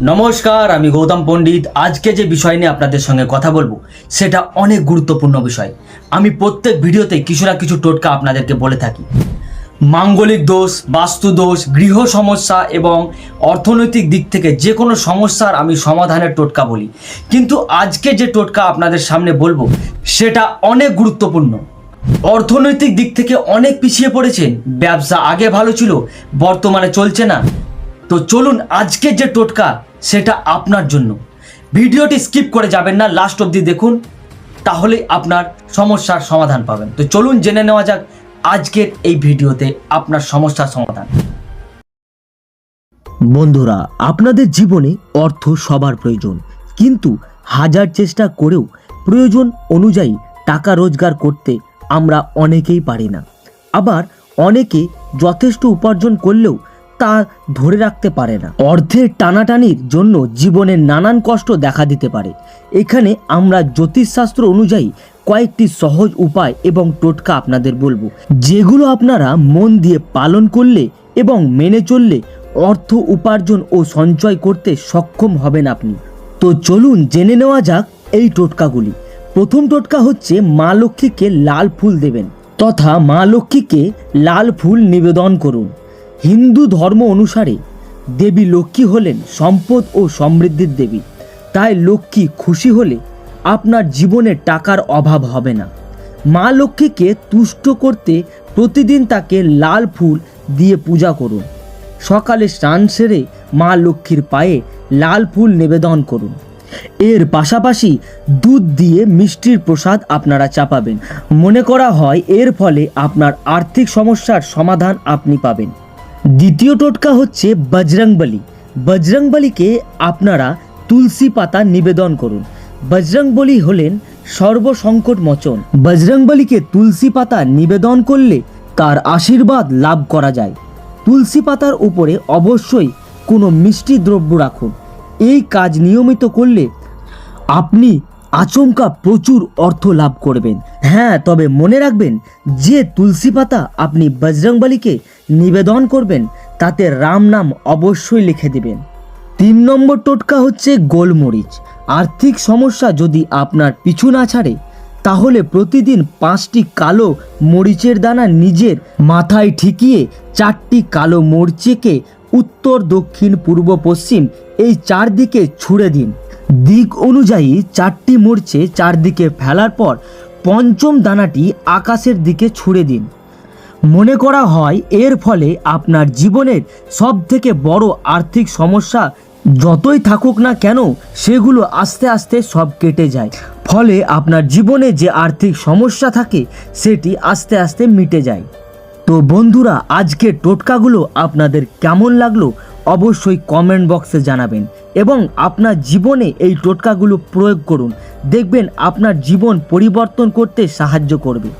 নমস্কার, আমি গৌতম পণ্ডিত। আজকে যে বিষয় নিয়ে আপনাদের সঙ্গে কথা বলব, সেটা অনেক গুরুত্বপূর্ণ বিষয়। আমি প্রত্যেক ভিডিওতে কিছু না কিছু টোটকা আপনাদেরকে বলে থাকি। মাঙ্গলিক দোষ, বাস্তু দোষ, গৃহ সমস্যা এবং অর্থনৈতিক দিক থেকে যে কোনো সমস্যার আমি সমাধানের টোটকা বলি। কিন্তু আজকে যে টোটকা আপনাদের সামনে বলব, সেটা অনেক গুরুত্বপূর্ণ। অর্থনৈতিক দিক থেকে অনেক পিছিয়ে পড়েছেন। ব্যবসা আগে ভালো ছিল, বর্তমানে চলছে না। তো চলুন আজকে যে টোটকা, সেটা আপনার জন্য। ভিডিওটি স্কিপ করে যাবেন না, লাস্ট অবধি দেখুন, তাহলেই আপনার সমস্যার সমাধান পাবেন। তো চলুন জেনে নেওয়া যাক, আজকের এই ভিডিওতে আপনার সমস্যার সমাধান। বন্ধুরা, আপনাদের জীবনে অর্থ সবার প্রয়োজন, কিন্তু হাজার চেষ্টা করেও প্রয়োজন অনুযায়ী টাকা রোজগার করতে আমরা অনেকেই পারি না। আবার অনেকে যথেষ্ট উপার্জন করলেও তা ধরে রাখতে পারে না। অর্ধের টানাটানির জন্য জীবনে নানান কষ্ট দেখা দিতে পারে। এখানে আমরা জ্যোতিষশাস্ত্র অনুযায়ী কয়েকটি সহজ উপায় এবং টোটকা আপনাদের বলব। যেগুলো আপনারা মন দিয়ে পালন করলে এবং মেনে চললে অর্থ উপার্জন ও সঞ্চয় করতে সক্ষম হবেন আপনি। তো চলুন জেনে নেওয়া যাক এই টোটকাগুলি। প্রথম টোটকা হচ্ছে মা লক্ষ্মীকে লাল ফুল দেবেন তথা মা লক্ষ্মীকে লাল ফুল নিবেদন করুন। হিন্দু ধর্ম অনুসারে দেবী লক্ষ্মী হলেন সম্পদ ও সমৃদ্ধির দেবী। তাই লক্ষ্মী খুশি হলে আপনার জীবনে টাকার অভাব হবে না। মা লক্ষ্মীকে তুষ্ট করতে প্রতিদিন তাকে লাল ফুল দিয়ে পূজা করুন। সকালে স্নান সেরে মা লক্ষ্মীর পায়ে লাল ফুল নিবেদন করুন। এর পাশাপাশি দুধ দিয়ে মিষ্টির প্রসাদ আপনারা চাপাবেন। মনে করা হয় এর ফলে আপনার আর্থিক সমস্যার সমাধান আপনি পাবেন। দ্বিতীয় টোটকা হচ্ছে বজরংবলী বজরংবলীকে আপনারা তুলসী পাতা নিবেদন করুন। বজরংবলী হলেন সর্বসংকট মোচন। বজরংবলীকে তুলসী পাতা নিবেদন করলে তার আশীর্বাদ লাভ করা যায়। তুলসী পাতার উপরে অবশ্যই কোনো মিষ্টি দ্রব্য রাখুন। এই কাজ নিয়মিত করলে আপনি আচমকা প্রচুর অর্থ লাভ করবেন। হ্যাঁ তবে মনে রাখবেন, যে তুলসী পাতা আপনি বজরংবলীকে নিবেদন করবেন, তাতে রাম নাম অবশ্যই লিখে দেবেন। তিন নম্বর টোটকা হচ্ছে গোলমরিচ। আর্থিক সমস্যা যদি আপনার পিছু না ছাড়ে, তাহলে প্রতিদিন পাঁচটি কালো মরিচের দানা নিজের মাথায় ঠিকিয়ে চারটি কালো মরিচকে উত্তর, দক্ষিণ, পূর্ব, পশ্চিম এই চারদিকে ছুঁড়ে দিন। দিক অনুযায়ী চারটি মরচে চারদিকে ফেলার পর পঞ্চম দানাটি আকাশের দিকে ছুঁড়ে দিন। মনে করা হয় এর ফলে আপনার জীবনের সব থেকে বড় আর্থিক সমস্যা যতই থাকুক না কেন, সেগুলো আস্তে আস্তে সব কেটে যায়। ফলে আপনার জীবনে যে আর্থিক সমস্যা থাকে, সেটি আস্তে আস্তে মিটে যায়। তো বন্ধুরা, আজকের টোটকাগুলো আপনাদের কেমন লাগল? অবশ্যই কমেন্ট বক্সে জানাবেন এবং আপনার জীবনে এই টোটকাগুলো প্রয়োগ করুন। দেখবেন আপনার জীবন পরিবর্তন করতে সাহায্য করবে।